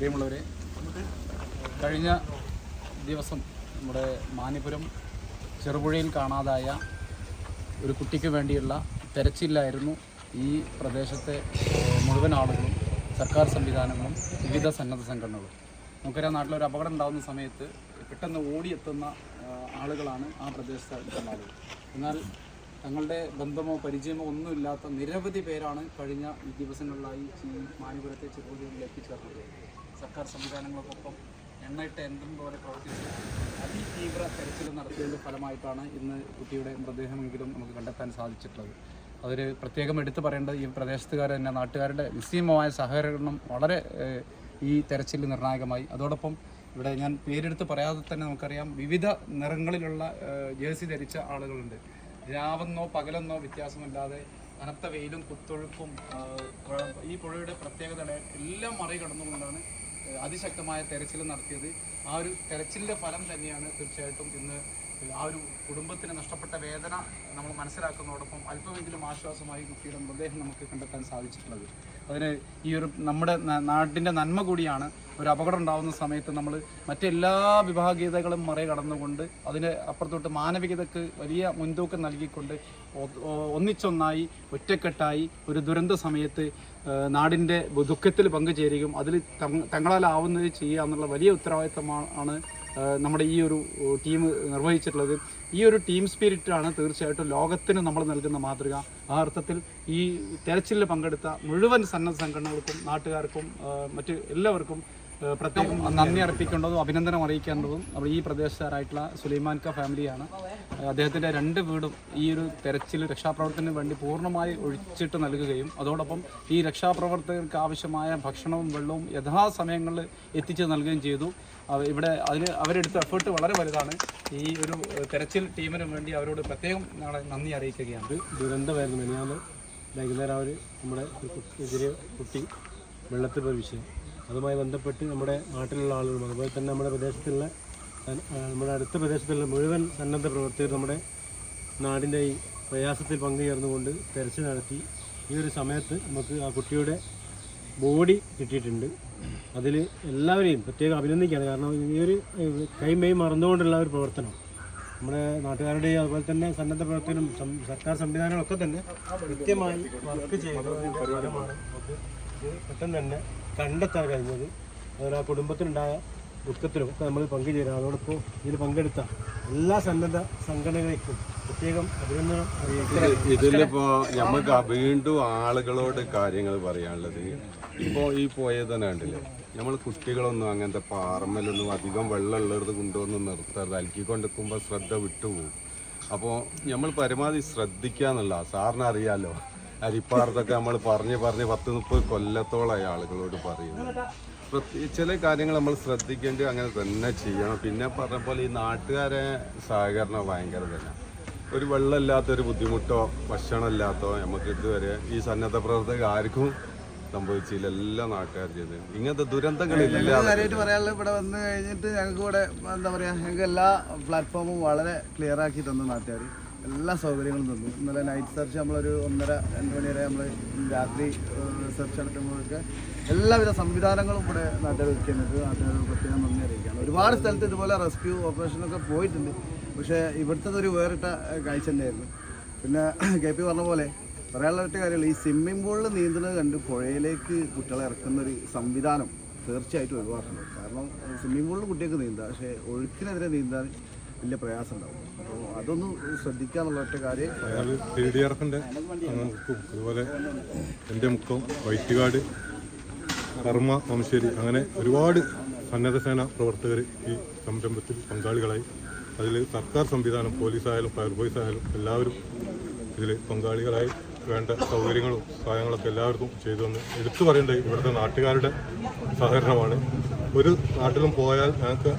പ്രിയമുള്ളവരെ കഴിഞ്ഞ ദിവസം നമ്മുടെ മാനിപുരം ചെറുപുഴയിൽ കാണാതായ ഒരു കുട്ടിക്ക് വേണ്ടിയുള്ള തെരച്ചിലായിരുന്നു ഈ പ്രദേശത്തെ മുഴുവൻ ആളുകളും സർക്കാർ സംവിധാനങ്ങളും വിവിധ സന്നദ്ധ സംഘടനകളും. നമുക്കറിയാം നാട്ടിലൊരു അപകടം ഉണ്ടാകുന്ന സമയത്ത് പെട്ടെന്ന് ഓടിയെത്തുന്ന ആളുകളാണ് ആ പ്രദേശത്തുള്ള ആളുകൾ. എന്നാൽ തങ്ങളുടെ ബന്ധമോ പരിചയമോ ഒന്നുമില്ലാത്ത നിരവധി പേരാണ് കഴിഞ്ഞ ദിവസങ്ങളിലായി ഈ മാനിപുരത്തെ ചെറുപുഴയിൽ എത്തിച്ചേർന്നത്. സർക്കാർ സംവിധാനങ്ങൾക്കൊപ്പം എണ്ണയിട്ട് എന്തും പോലെ പ്രവർത്തിച്ച് അതിതീവ്ര തെരച്ചിൽ നടത്തിയതിന്റെ ഫലമായിട്ടാണ് ഇന്ന് കുട്ടിയുടെ മൃതദേഹമെങ്കിലും നമുക്ക് കണ്ടെത്താൻ സാധിച്ചിട്ടുള്ളത്. അതൊരു പ്രത്യേകം എടുത്തു പറയേണ്ടത് ഈ പ്രദേശത്തുകാർ തന്നെ നാട്ടുകാരുടെ നിസ്സീമമായ സഹകരണം വളരെ ഈ തെരച്ചിൽ നിർണായകമായി. അതോടൊപ്പം ഇവിടെ ഞാൻ പേരെടുത്ത് പറയാതെ തന്നെ നമുക്കറിയാം വിവിധ നിറങ്ങളിലുള്ള ജേഴ്സി ധരിച്ച ആളുകളുണ്ട്. രാവെന്നോ പകലെന്നോ വ്യത്യാസമില്ലാതെ കനത്ത വെയിലും കുത്തൊഴുക്കും ഈ പുഴയുടെ പ്രത്യേകതകളെ എല്ലാം മറികടന്നുകൊണ്ടാണ് അതിശക്തമായ തെരച്ചിൽ നടത്തിയത്. ആ ഒരു തെരച്ചിലിന്റെ ഫലം തന്നെയാണ് തീർച്ചയായിട്ടും ഇന്ന് ആ ഒരു കുടുംബത്തിന് നഷ്ടപ്പെട്ട വേദന നമ്മൾ മനസ്സിലാക്കുന്നതോടൊപ്പം അല്പമെങ്കിലും ആശ്വാസമായി കുട്ടിയുടെ മൃതദേഹം നമുക്ക് കണ്ടെത്താൻ സാധിച്ചിട്ടുള്ളത്. അതിന് ഈ ഒരു നമ്മുടെ നാടിന്റെ നന്മ കൂടിയാണ് ഒരു അപകടം ഉണ്ടാകുന്ന സമയത്ത് നമ്മൾ മറ്റെല്ലാ വിഭാഗീയതകളും മറികടന്നുകൊണ്ട് അതിന് അപ്പുറത്തോട്ട് മാനവികതയ്ക്ക് വലിയ മുൻതൂക്കം നൽകിക്കൊണ്ട് ഒന്നിച്ചൊന്നായി ഒറ്റക്കെട്ടായി ഒരു ദുരന്ത സമയത്ത് നാടിന്റെ ദുഃഖത്തിൽ പങ്കുചേരുകയും അതിൽ തങ്ങ- തങ്ങളാലാവുന്നത് ചെയ്യുക എന്നുള്ള വലിയ ഉത്തരവാദിത്തമാണ് നമ്മുടെ ഈ ഒരു ടീം നിർവഹിച്ചിട്ടുള്ളത്. ഈ ഒരു ടീം സ്പിരിറ്റാണ് തീർച്ചയായിട്ടും ലോകത്തിന് നമ്മൾ നൽകുന്ന മാതൃക. ആ അർത്ഥത്തിൽ ഈ തെരച്ചിലിൽ പങ്കെടുത്ത മുഴുവൻ സന്നദ്ധ സംഘടനകൾക്കും നാട്ടുകാർക്കും മറ്റ് എല്ലാവർക്കും പ്രത്യേകം നന്ദി അർപ്പിക്കേണ്ടതും അഭിനന്ദനം അറിയിക്കേണ്ടതും നമ്മുടെ ഈ പ്രദേശക്കാരായിട്ടുള്ള സുലൈമാൻ ക ഫാമിലിയാണ്. അദ്ദേഹത്തിന്റെ രണ്ട് വീടും ഈ ഒരു തെരച്ചിൽ രക്ഷാപ്രവർത്തനത്തിന് വേണ്ടി പൂർണമായി ഒഴിച്ചിട്ട് നൽകുകയും അതോടൊപ്പം ഈ രക്ഷാപ്രവർത്തകർക്ക് ആവശ്യമായ ഭക്ഷണവും വെള്ളവും യഥാസമയങ്ങളിൽ എത്തിച്ചു നൽകുകയും ചെയ്തു. ഇവിടെ അതിന് അവരെടുത്ത എഫേർട്ട് വളരെ വലുതാണ്. ഈ ഒരു തെരച്ചിൽ ടീമിന് വേണ്ടി അവരോട് പ്രത്യേകം ഞങ്ങളെ നന്ദി അറിയിക്കുകയാണ്. ദുരന്തമായിരുന്നു മെനിയാന്ന് വൈകുന്നേരം അവർ നമ്മുടെ കുട്ടി കുട്ടി വെള്ളത്തിൽ വിഷയം. അതുമായി ബന്ധപ്പെട്ട് നമ്മുടെ നാട്ടിലുള്ള ആളുകളും അതുപോലെ തന്നെ നമ്മുടെ പ്രദേശത്തുള്ള നമ്മുടെ അടുത്ത പ്രദേശത്തുള്ള മുഴുവൻ സന്നദ്ധ പ്രവർത്തകർ നമ്മുടെ നാടിന്റെ ഈ പ്രയാസത്തിൽ പങ്കുചേർന്നുകൊണ്ട് തെരച്ചിൽ നടത്തി. ഈ ഒരു സമയത്ത് നമുക്ക് ആ കുട്ടിയുടെ ബോഡി കിട്ടിയിട്ടുണ്ട്. അതിൽ എല്ലാവരെയും പ്രത്യേകം അഭിനന്ദിക്കുകയാണ്. കാരണം ഈ ഒരു കൈമേയ് മറന്നുകൊണ്ടുള്ള ഒരു പ്രവർത്തനം. നമ്മുടെ നാട്ടുകാരുടെയും അതുപോലെ തന്നെ സന്നദ്ധ പ്രവർത്തനം സം- സർക്കാർ സംവിധാനങ്ങളൊക്കെ തന്നെ കൃത്യമായി വർക്ക് ചെയ്തതിന്റെ ഫലമാണ് നമുക്ക് ഇത് പെട്ടെന്ന് തന്നെ കണ്ടെത്താൻ കഴിഞ്ഞത്. അതുപോലെ ആ കുടുംബത്തിനുണ്ടായ ദുഃഖത്തിലും ഒക്കെ നമ്മൾ പങ്കുചേരുക അതോടൊപ്പം ഇതിൽ പങ്കെടുത്ത എല്ലാ സന്നദ്ധ സംഘടനകൾക്കും പ്രത്യേകം അഭിനന്ദനം ഇതിലിപ്പോ നമുക്ക് വീണ്ടും ആളുകളോട് കാര്യങ്ങൾ പറയാനുള്ളത് ഇപ്പോ ഈ പോയതന്നെ നമ്മൾ കുട്ടികളൊന്നും അങ്ങനത്തെ പാറമ്മലൊന്നും അധികം വെള്ളമുള്ളത് കൊണ്ടുവന്ന് നിർത്തരുത് അലക്കിക്കൊണ്ട് നിൽക്കുമ്പോൾ ശ്രദ്ധ വിട്ടുപോകും. അപ്പോൾ നമ്മൾ പരമാവധി ശ്രദ്ധിക്കുക എന്നുള്ള സാറിന് അറിയാലോ അരിപ്പാറത്തൊക്കെ നമ്മൾ പറഞ്ഞ് പറഞ്ഞ് പത്ത് മുപ്പത് കൊല്ലത്തോളമായി ആളുകളോട് പറയുന്നത് ചില കാര്യങ്ങൾ നമ്മൾ ശ്രദ്ധിക്കേണ്ടി അങ്ങനെ തന്നെ ചെയ്യണം. പിന്നെ പറഞ്ഞ പോലെ ഈ നാട്ടുകാരെ സഹകരണം ഭയങ്കര തന്നെ. ഒരു വെള്ളമില്ലാത്തൊരു ബുദ്ധിമുട്ടോ ഭക്ഷണമില്ലാത്തോ നമുക്ക് ഇതുവരെ ഈ സന്നദ്ധ പ്രവർത്തകർ ആർക്കും സംഭവിച്ചില്ല. എല്ലാ നാട്ടുകാർ ചെയ്ത്. ഇങ്ങനത്തെ ദുരന്തങ്ങളില്ല. പറയാനുള്ളത് ഇവിടെ വന്ന് കഴിഞ്ഞിട്ട് ഞങ്ങൾക്ക് ഇവിടെ എന്താ പറയുക ഞങ്ങൾക്ക് എല്ലാ പ്ലാറ്റ്ഫോമും വളരെ ക്ലിയർ ആക്കി തന്നു നാട്ടുകാർ എല്ലാ സൗകര്യങ്ങളും തന്നു. ഇന്നലെ നൈറ്റ് സെർച്ച് നമ്മളൊരു ഒന്നര രണ്ട് മണി വരെ നമ്മൾ രാത്രി സെർച്ച് നടത്തുമ്പോഴൊക്കെ എല്ലാവിധ സംവിധാനങ്ങളും ഇവിടെ നാട്ടുകാർ ഒരുക്കുന്നത് നാട്ടുകാർ പ്രത്യേകം നന്ദി അറിയിക്കുകയാണ്. ഒരുപാട് സ്ഥലത്ത് ഇതുപോലെ റെസ്ക്യൂ ഓപ്പറേഷനൊക്കെ പോയിട്ടുണ്ട്. പക്ഷേ ഇവിടുത്തെ ഒരു വേറിട്ട കാഴ്ച തന്നെയായിരുന്നു. പിന്നെ കെ പി പറഞ്ഞ പോലെ പറയാനുള്ള ഒറ്റ ഈ സ്വിമ്മിംഗ് പൂളിൽ നീന്തുന്നത് കണ്ട് പുഴയിലേക്ക് കുട്ടികളെ ഇറക്കുന്നൊരു സംവിധാനം തീർച്ചയായിട്ടും ഒഴിവാക്കണം. കാരണം സ്വിമ്മിംഗ് പൂളിൽ കുട്ടികൾക്ക് നീന്താം. പക്ഷേ ഒഴുക്കിനെതിരെ നീന്താൻ വലിയ പ്രയാസം ഉണ്ടാവും അപ്പോൾ അതൊന്നും ശ്രദ്ധിക്കുക ഒറ്റ കാര്യം അതുപോലെ എന്റെ മുക്കം വൈറ്റുകാട് കർമ്മ വംശേരി അങ്ങനെ ഒരുപാട് സന്നദ്ധ സേന പ്രവർത്തകർ ഈ സംരംഭത്തിൽ പങ്കാളികളായി. അതിൽ സർക്കാർ സംവിധാനം പോലീസായാലും ഫയർഫോഴ്സ് ആയാലും എല്ലാവരും ഇതിൽ പങ്കാളികളായി വേണ്ട സൗകര്യങ്ങളും സഹായങ്ങളൊക്കെ എല്ലാവർക്കും ചെയ്തു തന്ന്. എടുത്തു പറയേണ്ടത് ഇവിടുത്തെ നാട്ടുകാരുടെ സഹകരണമാണ്. ഒരു നാട്ടിലും പോയാൽ ഞങ്ങൾക്ക്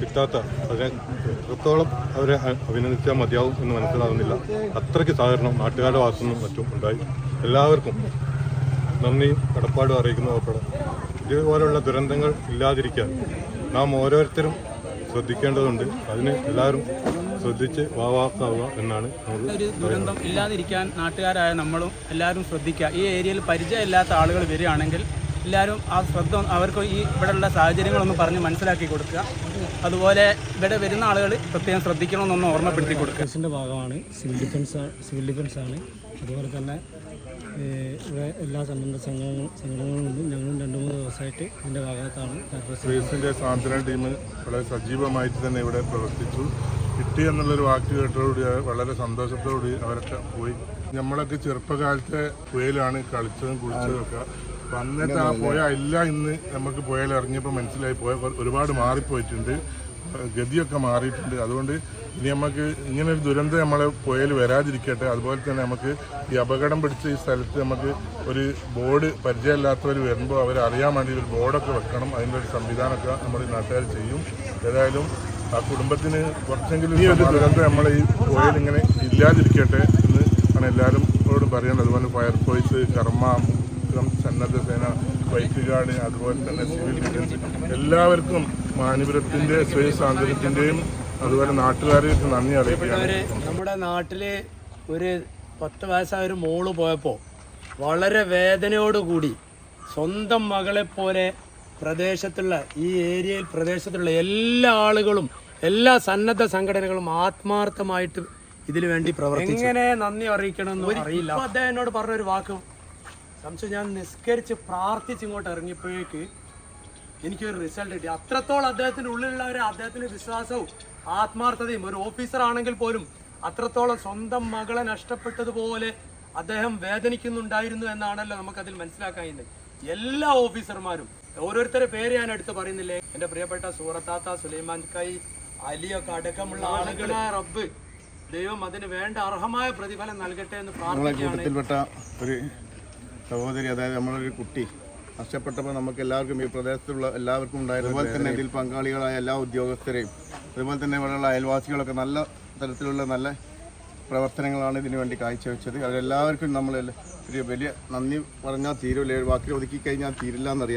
കിട്ടാത്ത അതിനെ എത്രത്തോളം അവരെ അഭിനന്ദിച്ചാൽ മതിയാവും എന്ന് മനസ്സിലാകുന്നില്ല അത്രയ്ക്ക് സഹകരണം നാട്ടുകാരുടെ ഭാഗത്തു നിന്നും മറ്റും ഉണ്ടായി. എല്ലാവർക്കും നന്ദി കടപ്പാടും അറിയിക്കുന്ന ഉൾപ്പെടെ. ഇതുപോലുള്ള ദുരന്തങ്ങൾ ഇല്ലാതിരിക്കാൻ നാം ഓരോരുത്തരും ശ്രദ്ധിക്കേണ്ടതുണ്ട്. അതിന് എല്ലാവരും ശ്രദ്ധിച്ച് വാവാക്കാവുക എന്നാണ് ഒരു ദുരന്തം ഇല്ലാതിരിക്കാൻ നാട്ടുകാരായ നമ്മളും എല്ലാവരും ശ്രദ്ധിക്കുക. ഈ ഏരിയയിൽ പരിചയമില്ലാത്ത ആളുകൾ വരികയാണെങ്കിൽ എല്ലാവരും ആ ശ്രദ്ധ അവർക്ക് ഈ ഇവിടെയുള്ള സാഹചര്യങ്ങളൊന്ന് പറഞ്ഞ് മനസ്സിലാക്കി കൊടുക്കുക. അതുപോലെ ഇവിടെ വരുന്ന ആളുകൾ പ്രത്യേകം ശ്രദ്ധിക്കണമെന്നൊന്ന് ഓർമ്മപ്പെടുത്തി കൊടുക്കുക. ഡിഫൻസിന്റെ ഭാഗമാണ്. സിവിൽ ഡിഫൻസ് സിവിൽ ഡിഫൻസ് ആണ് അതുപോലെ തന്നെ ഇവിടെ എല്ലാ സന്നദ്ധ സംഘടന സംഘടനകളും ഞങ്ങളും രണ്ട് മൂന്ന് ദിവസമായിട്ട് ഇതിന്റെ ഭാഗത്താണ് സാന്ത്വന ടീം വളരെ സജീവമായിട്ട് തന്നെ ഇവിടെ പ്രവർത്തിച്ചു. കിട്ടി എന്നുള്ളൊരു വാക്ക് കേട്ടതോടുകൂടി വളരെ സന്തോഷത്തോടുകൂടി അവരൊക്കെ പോയി. നമ്മളൊക്കെ ചെറുപ്പകാലത്തെ പുയലാണ് കളിച്ചതും കുളിച്ചതും ഒക്കെ. വന്നിട്ട് അന്നത്തെ ആ പുഴ ഇല്ല ഇന്ന് നമുക്ക് പുഴയിൽ ഇറങ്ങിയപ്പോൾ മനസ്സിലായി. പോയ ഒരുപാട് മാറിപ്പോയിട്ടുണ്ട്. ഗതിയൊക്കെ മാറിയിട്ടുണ്ട്. അതുകൊണ്ട് ഇനി നമുക്ക് ഇങ്ങനെ ഒരു ദുരന്തം നമ്മളെ പുഴയിൽ വരാതിരിക്കട്ടെ. അതുപോലെ തന്നെ നമുക്ക് ഈ അപകടം പിടിച്ച ഈ സ്ഥലത്ത് നമുക്ക് ഒരു ബോർഡ് പരിചയമില്ലാത്തവർ വരുമ്പോൾ അവർ അറിയാൻ വേണ്ടി ഒരു ബോർഡൊക്കെ വെക്കണം. അതിന്റെ ഒരു സംവിധാനമൊക്കെ നമ്മൾ നാട്ടുകാർ ചെയ്യും. ഏതായാലും ആ കുടുംബത്തിന് കുറച്ചെങ്കിലും ഈ ഒരു ദുരന്തം. നമ്മളെ ഈ പുഴയിൽ ഇങ്ങനെ ഇല്ലാതിരിക്കട്ടെ. ആണ് എല്ലാവരും ോടും പറയുന്നത് അതുപോലെ ഫയർഫോഴ്സ് കർമ്മ സന്നദ്ധ സേന ബൈക്ക് ഗാർഡ് അതുപോലെ തന്നെ സിവിൽ ഡിഫൻസ് എല്ലാവർക്കും മാനിപുരത്തിന്റെ സ്വയം സ്വാതന്ത്ര്യത്തിന്റെയും അതുപോലെ നാട്ടുകാരെയൊക്കെ നന്ദി അറിയിക്കുകയാണ്. നമ്മുടെ നാട്ടിൽ ഒരു പത്ത് വയസ്സായ ഒരു മോൾ പോയപ്പോൾ വളരെ വേദനയോടുകൂടി സ്വന്തം മകളെപ്പോലെ പോലെ പ്രദേശത്തുള്ള ഈ ഏരിയയിൽ പ്രദേശത്തുള്ള എല്ലാ ആളുകളും എല്ലാ സന്നദ്ധ സംഘടനകളും ആത്മാർത്ഥമായിട്ട് ഇതിനു വേണ്ടി പ്രവർത്തിച്ചു. എങ്ങനെ നന്ദി അറിയിക്കണമെന്ന് അറിയില്ല. അദ്ദേഹം എന്നോട് പറഞ്ഞൊരു വാക്കും. സംശയം ഞാൻ നിസ്കരിച്ച് പ്രാർത്ഥിച്ച് ഇങ്ങോട്ട് ഇറങ്ങിയപ്പോഴേക്ക് എനിക്കൊരു റിസൾട്ട് കിട്ടി. അത്രത്തോളം അദ്ദേഹത്തിന്റെ ഉള്ളിലുള്ളവരെ അദ്ദേഹത്തിന്റെ വിശ്വാസവും ആത്മാർത്ഥതയും ഒരു ഓഫീസർ ആണെങ്കിൽ പോലും അത്രത്തോളം സ്വന്തം മകളെ നഷ്ടപ്പെട്ടതുപോലെ അദ്ദേഹം വേദനിക്കുന്നുണ്ടായിരുന്നു എന്നാണല്ലോ നമുക്കതിൽ മനസ്സിലാക്കാൻ എല്ലാ ഓഫീസർമാരും ഓരോരുത്തരുടെ പേര് ഞാൻ എടുത്ത് പറയുന്നില്ലേ? എന്റെ പ്രിയപ്പെട്ട സൂറത്താത്ത സുലൈമാൻ കൈ അലിയൊക്കെ അടക്കമുള്ള ആളുകളെ. റബ്ബ്. ദൈവം അതിന് വേണ്ട അർഹമായ പ്രതിഫലം നൽകട്ടെ എന്ന് നമ്മളെ കൂട്ടത്തിൽപ്പെട്ട ഒരു സഹോദരി അതായത് നമ്മളൊരു കുട്ടി നഷ്ടപ്പെട്ടപ്പോൾ നമുക്ക് എല്ലാവർക്കും ഈ പ്രദേശത്തുള്ള എല്ലാവർക്കും ഉണ്ടായിരുന്നു അതുപോലെ തന്നെ ഇതിൽ പങ്കാളികളായ എല്ലാ ഉദ്യോഗസ്ഥരെയും അതുപോലെ തന്നെ ഇവിടെയുള്ള അയൽവാസികളൊക്കെ നല്ല തരത്തിലുള്ള നല്ല പ്രവർത്തനങ്ങളാണ് ഇതിനു വേണ്ടി കാഴ്ചവെച്ചത്. അതിലെല്ലാവർക്കും നമ്മൾ ഒരു വലിയ നന്ദി പറഞ്ഞാൽ തീരുമില്ല ഒരു വാക്കിൽ ഒതുക്കി കഴിഞ്ഞാൽ തീരില്ല എന്നറിയാം.